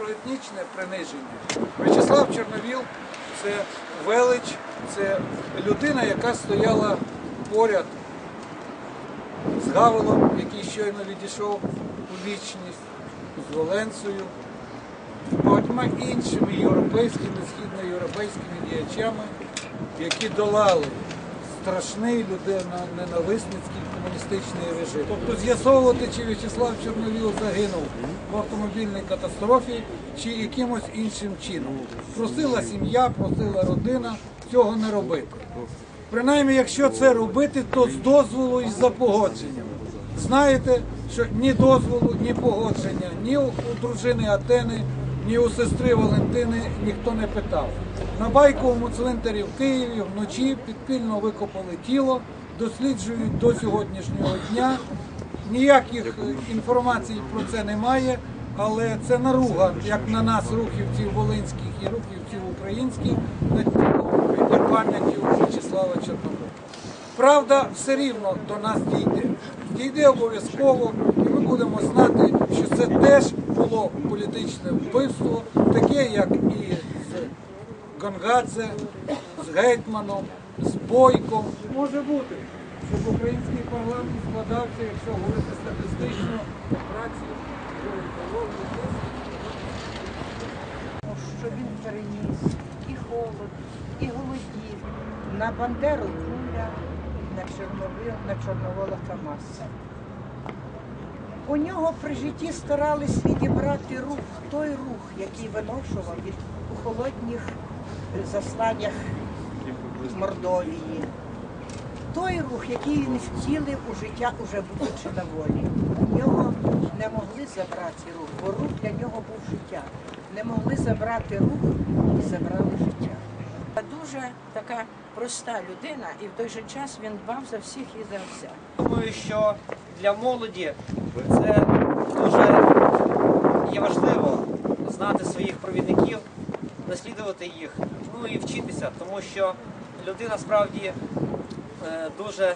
про етнічне приниження. В'ячеслав Чорновіл це велич, це людина, яка стояла поряд з Гавелом, який щойно відійшов у вічність, з Воленцею, з багатьма іншими європейськими, східноєвропейськими діячами, які долали страшний людиноненависницький комуністичний режим. Тобто з'ясовувати, чи В'ячеслав Чорновіл загинув в автомобільній катастрофі, чи якимось іншим чином. Просила сім'я, просила родина цього не робити. Принаймні, якщо це робити, то з дозволу і за погодженням. Знаєте, що ні дозволу, ні погодження, ні у дружини Атени, ні у сестри Валентини ніхто не питав. На байковому цвинтарі в Києві вночі підпільно викопали тіло, досліджують до сьогоднішнього дня. Ніяких е, інформацій про це немає, але це наруга, як на нас, рухівців волинських і рухівців українських, на пам'яті В'ячеслава Чорнобиля. Правда все рівно до нас дійде. Дійде обов'язково, будемо знати, що це теж було політичне вбивство, таке, як і з Гонгадзе, з Гетьманом, з Бойком. Може бути, щоб український парламент складався, якщо говорити статистично, праці, що він переніс і холод, і голодів. На Бандеру куля, на Чорнобил, на Чорновола Камаса. У нього при житті старались відібрати рух, той рух, який виношував від у холодніх засланнях Мордовії. Той рух, який він втілив у життя, уже будучи на волі. У нього не могли забрати рух, бо рух для нього був життя. Не могли забрати рух і забрали життя. Дуже така проста людина, і в той же час він дбав за всіх і за вся. Думаю, що для молоді це дуже є важливо знати своїх провідників, наслідувати їх, ну і вчитися, тому що людина справді е, дуже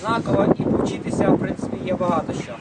знакова і повчитися, в принципі, є багато що.